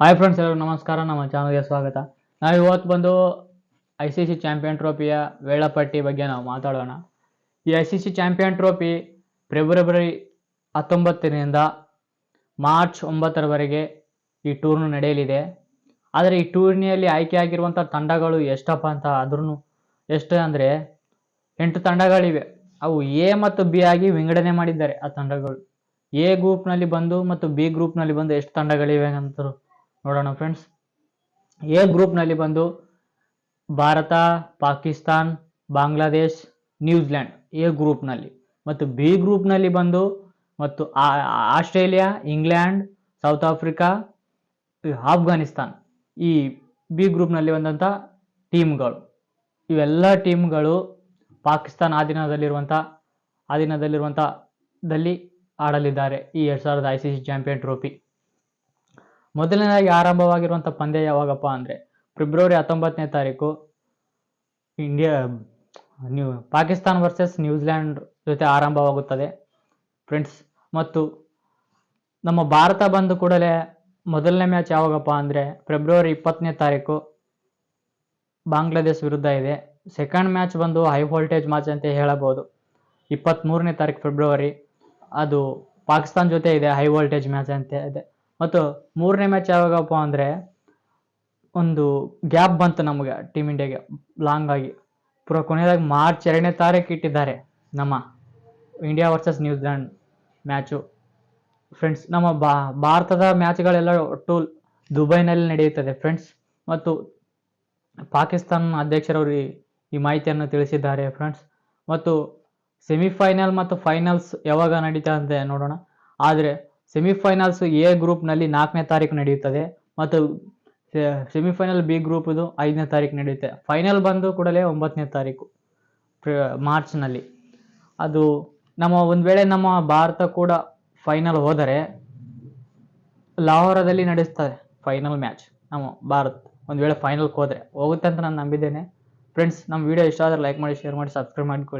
Hi friends ಎಲ್ಲರಿಗೂ ನಮಸ್ಕಾರ. ನಮ್ಮ ಚಾನಲ್ಗೆ ಸ್ವಾಗತ. ನಾವು ಇವತ್ತು ಬಂದು ಐ ಸಿ ಸಿ ಚಾಂಪಿಯನ್ ಟ್ರೋಫಿಯ ವೇಳಾಪಟ್ಟಿ ಬಗ್ಗೆ ನಾವು ಮಾತಾಡೋಣ. ಈ I C C champion trophy February ಹತ್ತೊಂಬತ್ತರಿಂದ ಮಾರ್ಚ್ ಒಂಬತ್ತರವರೆಗೆ ಈ ಟೂರ್ನಿ ನಡೆಯಲಿದೆ. ಆದರೆ ಈ ಟೂರ್ನಿಯಲ್ಲಿ ಆಯ್ಕೆಯಾಗಿರುವಂಥ ತಂಡಗಳು ಎಷ್ಟಪ್ಪ ಅಂತ ಆದ್ರೂ ಎಷ್ಟು ಅಂದರೆ ಎಂಟು ತಂಡಗಳಿವೆ. ಅವು ಎ ಮತ್ತು ಬಿ ಆಗಿ ವಿಂಗಡಣೆ ಮಾಡಿದ್ದಾರೆ ಆ ತಂಡಗಳು. ಎ ಗ್ರೂಪ್ನಲ್ಲಿ ಬಂದು ಮತ್ತು ಬಿ ಗ್ರೂಪ್ನಲ್ಲಿ ಬಂದು ಎಷ್ಟು ತಂಡಗಳಿವೆ ಅಂತ ನೋಡೋಣ ಫ್ರೆಂಡ್ಸ್ ಎ ಗ್ರೂಪ್ನಲ್ಲಿ ಬಂದು Bharat, Pakistan, Bangladesh New Zealand A ಗ್ರೂಪ್ನಲ್ಲಿ ಮತ್ತು ಬಿ ಗ್ರೂಪ್ನಲ್ಲಿ ಬಂದು ಮತ್ತು Australia England South Africa Afghanistan ಈ ಬಿ ಗ್ರೂಪ್ನಲ್ಲಿ ಬಂದಂಥ ಟೀಮ್ಗಳು ಇವೆಲ್ಲ ಟೀಮ್ಗಳು ಪಾಕಿಸ್ತಾನ್ ಆಧೀನದಲ್ಲಿರುವಂಥ ಆಧೀನದಲ್ಲಿರುವಂಥದಲ್ಲಿ ಆಡಲಿದ್ದಾರೆ ಈ ಎರಡು ಸಾವಿರದ I C C champion trophy. ಮೊದಲನೇದಾಗಿ ಆರಂಭವಾಗಿರುವಂಥ ಪಂದ್ಯ ಯಾವಾಗಪ್ಪ ಅಂದರೆ ಫೆಬ್ರವರಿ ಹತ್ತೊಂಬತ್ತನೇ ತಾರೀಕು India, new Pakistan versus New Zealand ಜೊತೆ ಆರಂಭವಾಗುತ್ತದೆ. ಫ್ರೆಂಡ್ಸ್ ಮತ್ತು ನಮ್ಮ ಭಾರತ ಬಂದು ಕೂಡಲೇ ಮೊದಲನೇ ಮ್ಯಾಚ್ ಯಾವಾಗಪ್ಪ ಅಂದರೆ ಫೆಬ್ರವರಿ ಇಪ್ಪತ್ತನೇ ತಾರೀಕು ಬಾಂಗ್ಲಾದೇಶ್ ವಿರುದ್ಧ ಇದೆ. ಸೆಕೆಂಡ್ ಮ್ಯಾಚ್ ಬಂದು ಹೈ ವೋಲ್ಟೇಜ್ ಮ್ಯಾಚ್ ಅಂತ ಹೇಳಬಹುದು. ಇಪ್ಪತ್ತ್ಮೂರನೇ ತಾರೀಕು ಫೆಬ್ರವರಿ, ಅದು ಪಾಕಿಸ್ತಾನ್ ಜೊತೆ ಇದೆ ಹೈ ವೋಲ್ಟೇಜ್ ಮ್ಯಾಚ್ ಅಂತ ಇದೆ. ಮತ್ತು ಮೂರನೇ ಮ್ಯಾಚ್ ಯಾವಾಗಪ್ಪ ಅಂದರೆ ಒಂದು ಗ್ಯಾಪ್ ಬಂತು ನಮಗೆ ಟೀಮ್ ಇಂಡಿಯಾಗೆ. ಲಾಂಗ್ ಆಗಿ. ಪೂರ ಕೊನೆಯದಾಗಿ ಮಾರ್ಚ್ ಎರಡನೇ ತಾರೀಕು ಇಟ್ಟಿದ್ದಾರೆ ನಮ್ಮ India versus New Zealand match friends ನಮ್ಮ ಬಾ, ಭಾರತದ ಮ್ಯಾಚ್ಗಳೆಲ್ಲ ಒಟ್ಟು ದುಬೈನಲ್ಲಿ ನಡೆಯುತ್ತದೆ. ಫ್ರೆಂಡ್ಸ್ ಮತ್ತು ಪಾಕಿಸ್ತಾನ ಅಧ್ಯಕ್ಷರವರು ಈ- ಮಾಹಿತಿಯನ್ನು ತಿಳಿಸಿದ್ದಾರೆ. ಫ್ರೆಂಡ್ಸ್ ಮತ್ತು ಸೆಮಿಫೈನಲ್ ಮತ್ತು ಫೈನಲ್ಸ್ ಯಾವಾಗ ನಡೀತಾ ಅಂತ ನೋಡೋಣ. ಆದರೆ ಸೆಮಿಫೈನಲ್ಸ್ ಎ ಗ್ರೂಪ್ನಲ್ಲಿ ನಾಲ್ಕನೇ ತಾರೀಕು ನಡೆಯುತ್ತದೆ ಮತ್ತು ಸೆಮಿಫೈನಲ್ ಬಿ ಗ್ರೂಪ್ ಇದು ಐದನೇ ತಾರೀಕು ನಡೆಯುತ್ತೆ. ಫೈನಲ್ ಬಂದು ಕೂಡಲೇ ಒಂಬತ್ತನೇ ತಾರೀಕು ಮಾರ್ಚ್ ಮಾರ್ಚ್ನಲ್ಲಿ ಅದು ನಮ್ಮ ಒಂದು ವೇಳೆ ನಮ್ಮ ಭಾರತ ಕೂಡ ಫೈನಲ್ ಹೋದರೆ ಲಾಹೋರದಲ್ಲಿ ನಡೆಸ್ತಾರೆ ಫೈನಲ್ ಮ್ಯಾಚ್ ನಮ್ಮ ಭಾರತ್ ಒಂದು ವೇಳೆ ಫೈನಲ್ಗೆ ಹೋದರೆ. ಹೋಗುತ್ತೆ ಅಂತ ನಾನು ನಂಬಿದ್ದೇನೆ. ಫ್ರೆಂಡ್ಸ್, ನಮ್ಮ ವಿಡಿಯೋ ಇಷ್ಟ ಆದರೆ ಲೈಕ್ ಮಾಡಿ, ಶೇರ್ ಮಾಡಿ, ಸಬ್ಸ್ಕ್ರೈಬ್ ಮಾಡಿಕೊಳ್ಳಿ.